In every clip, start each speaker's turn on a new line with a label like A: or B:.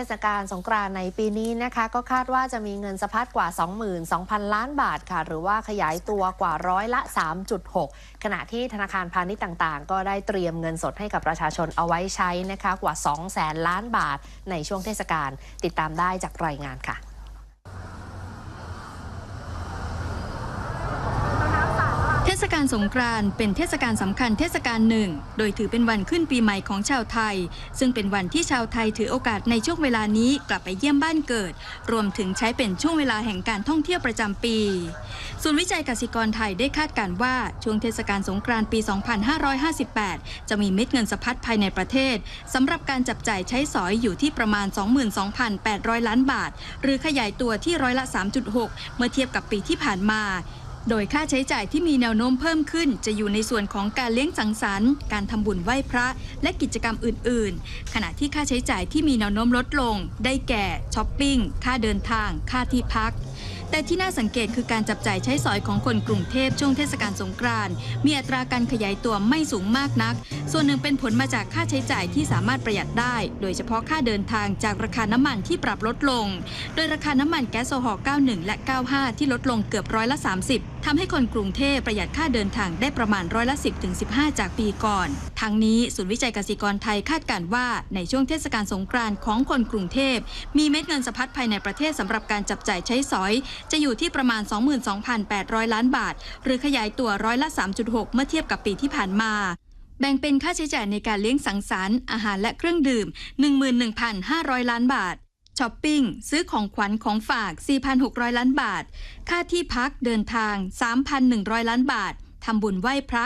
A: ทศกาลสงกรานต์ในปีนี้นะคะก็คาดว่าจะมีเงินสะพัดกว่า 22,000 ล้านบาทค่ะ หรือว่าขยายตัวกว่าร้อยละ 3.6 ขณะที่ธนาคารพาณิชย์ต่างๆ ก็ได้เตรียมเงินสดให้กับประชาชนเอาไว้ใช้นะคะกว่า2แสนล้านบาทในช่วงเทศกาลติดตามได้จากรายงานค่ะ
B: เทศกาลสงกรานต์เป็นเทศกาลสำคัญเทศกาลหนึ่ง โดยถือเป็นวันขึ้นปีใหม่ของชาวไทย ซึ่งเป็นวันที่ชาวไทยถือโอกาสในช่วงเวลานี้กลับไปเยี่ยมบ้านเกิด รวมถึงใช้เป็นช่วงเวลาแห่งการท่องเที่ยวประจำปีศูนย์วิจัยกสิกรไทยได้คาดการณ์ว่าช่วงเทศกาลสงกรานต์ปี 2558 จะมีเม็ดเงินสะพัดภายในประเทศสำหรับการจับจ่ายใช้สอยอยู่ที่ประมาณ 22,800 ล้านบาท หรือขยายตัวที่ร้อยละ 3.6 เมื่อเทียบกับปีที่ผ่านมา โดยค่าใช้จ่ายที่มีแนวโน้มเพิ่มขึ้น จะอยู่ในส่วนของการเลี้ยงสังสรรค์ การทำบุญไหว้พระ และกิจกรรมอื่น ๆ ขณะที่ค่าใช้จ่ายที่มีแนวโน้มลดลง ได้แก่ช้อปปิ้ง ค่าเดินทาง ค่าที่พัก แต่ที่น่าสังเกตคือการจับจ่ายใช้สอยของคนกรุงเทพช่วงเทศกาลสงกรานต์มีอัตราการขยายตัวไม่สูงมากนัก ส่วนหนึ่งเป็นผลมาจากค่าใช้จ่ายที่สามารถประหยัดได้ โดยเฉพาะค่าเดินทางจากราคาน้ำมันที่ปรับลดลง โดยราคาน้ำมันแก๊สโซฮอล์91 และ 95 ที่ลดลงเกือบร้อยละ 30ทำให้คนกรุงเทพประหยัดค่าเดินทางได้ประมาณร้อยละ 10ถึง15 จากปีก่อน ทั้งนี้ศูนย์วิจัยกสิกรไทยคาดการณ์ว่าในช่วงเทศกาลสงกรานต์ของคนกรุงเทพ มีเม็ดเงินสะพัดภายในประเทศสำหรับการจับจ่ายใช้สอย จะอยู่ที่ประมาณ 22,800 ล้านบาท หรือขยายตัวร้อยละ 3.6 เมื่อเทียบกับปีที่ผ่านมาแบ่งเป็นค่าใช้จ่ายในการเลี้ยงสังสรรค์อาหารและเครื่องดื่ม 11,500 ล้านบาทช้อปปิ้ง ซื้อของขวัญของฝาก 4,600 ล้านบาท ค่าที่พักเดินทาง 3,100 ล้านบาท ทำบุญไหว้พระ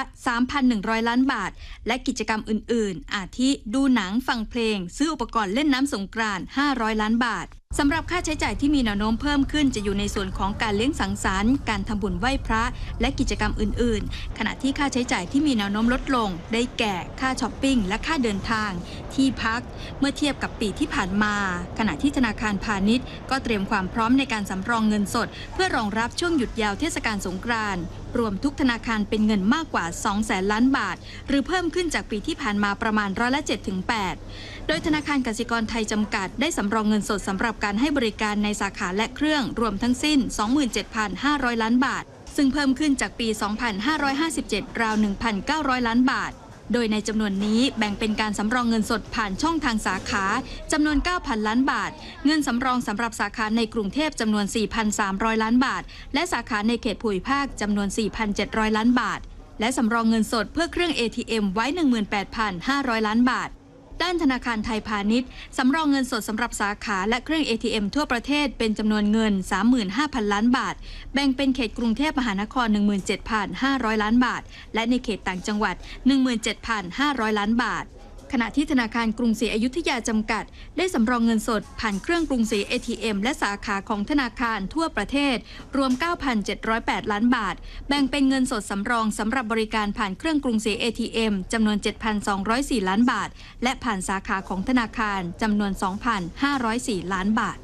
B: 3,100 ล้านบาท และกิจกรรมอื่น ๆ อาทิดูหนังฟังเพลง ซื้ออุปกรณ์เล่นน้ำสงกรานต์500 ล้านบาท สำหรับค่าใช้จ่ายที่มีแนวโน้มเพิ่มขึ้นจะอยู่ในส่วนของการเลี้ยงสังสรรค์ การทำบุญไหว้พระ และกิจกรรมอื่น ๆ ขณะที่ค่าใช้จ่ายที่มีแนวโน้มลดลง ได้แก่ค่าช้อปปิ้งและค่าเดินทาง ที่พัก เมื่อเทียบกับปีที่ผ่านมา ขณะที่ธนาคารพาณิชย์ ก็เตรียมความพร้อมในการสำรองเงินสด เพื่อรองรับช่วงหยุดยาวเทศกาลสงกรานต์รวมทุกธนาคารเป็นเงินมากกว่า 2 แสนล้านบาท หรือเพิ่มขึ้นจากปีที่ผ่านมาประมาณร้อยละ7ถึง8โดยธนาคารกสิกรไทยจำกัดได้สำรองเงินสดสำหรับการให้บริการในสาขาและเครื่องรวมทั้งสิ้น 27,500 ล้านบาท ซึ่งเพิ่มขึ้นจากปี 2557 ราว 1,900 ล้านบาท โดยในจำนวนนี้แบ่งเป็นการสำรองเงินสดผ่านช่องทางสาขาจำนวน 9,000 ล้านบาท เงินสำรองสำหรับสาขาในกรุงเทพจำนวน 4,300 ล้านบาท และสาขาในเขตภูมิภาคจำนวน 4,700 ล้านบาท และสำรองเงินสดเพื่อเครื่อง ATM ไว้ 18,500 ล้านบาท ด้านธนาคารไทยพาณิชย์สำรองเงินสดสำหรับสาขาและเครื่อง ATM ทั่วประเทศเป็นจำนวนเงิน 35,000 ล้านบาท แบ่งเป็นเขตกรุงเทพมหานคร 17,500 ล้านบาท และในเขตต่างจังหวัด 17,500 ล้านบาท ขณะที่ธนาคารกรุงศรีอยุธยาจำกัด ได้สำรองเงินสดผ่านเครื่องกรุงศรี ATM และสาขาของธนาคารทั่วประเทศ รวม 9,708 ล้านบาท แบ่งเป็นเงินสดสำรองสำหรับบริการผ่านเครื่องกรุงศรี ATM จำนวน 7,204 ล้านบาท และผ่านสาขาของธนาคารจำนวน 2,504 ล้านบาท